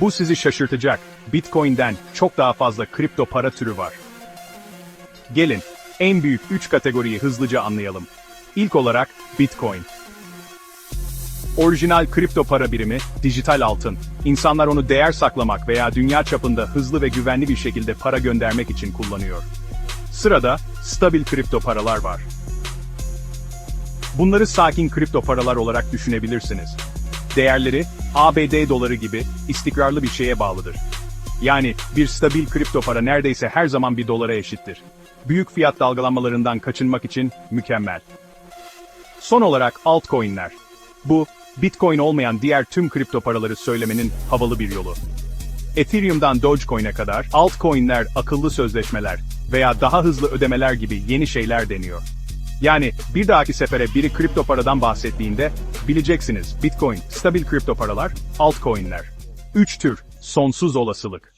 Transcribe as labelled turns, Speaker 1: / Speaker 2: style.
Speaker 1: Bu sizi şaşırtacak. Bitcoin'den çok daha fazla kripto para türü var. Gelin, en büyük 3 kategoriyi hızlıca anlayalım. İlk olarak Bitcoin. Orijinal kripto para birimi, dijital altın. İnsanlar onu değer saklamak veya dünya çapında hızlı ve güvenli bir şekilde para göndermek için kullanıyor. Sırada, stabil kripto paralar var. Bunları sakin kripto paralar olarak düşünebilirsiniz. Değerleri, ABD doları gibi istikrarlı bir şeye bağlıdır. Yani bir stabil kripto para neredeyse her zaman bir dolara eşittir. Büyük fiyat dalgalanmalarından kaçınmak için mükemmel. Son olarak altcoin'ler. Bu, Bitcoin olmayan diğer tüm kripto paraları söylemenin havalı bir yolu. Ethereum'dan Dogecoin'e kadar altcoin'ler akıllı sözleşmeler veya daha hızlı ödemeler gibi yeni şeyler deniyor. Yani bir dahaki sefere biri kripto paradan bahsettiğinde bileceksiniz Bitcoin, stabil kripto paralar, altcoin'ler. 3 tür, sonsuz olasılık.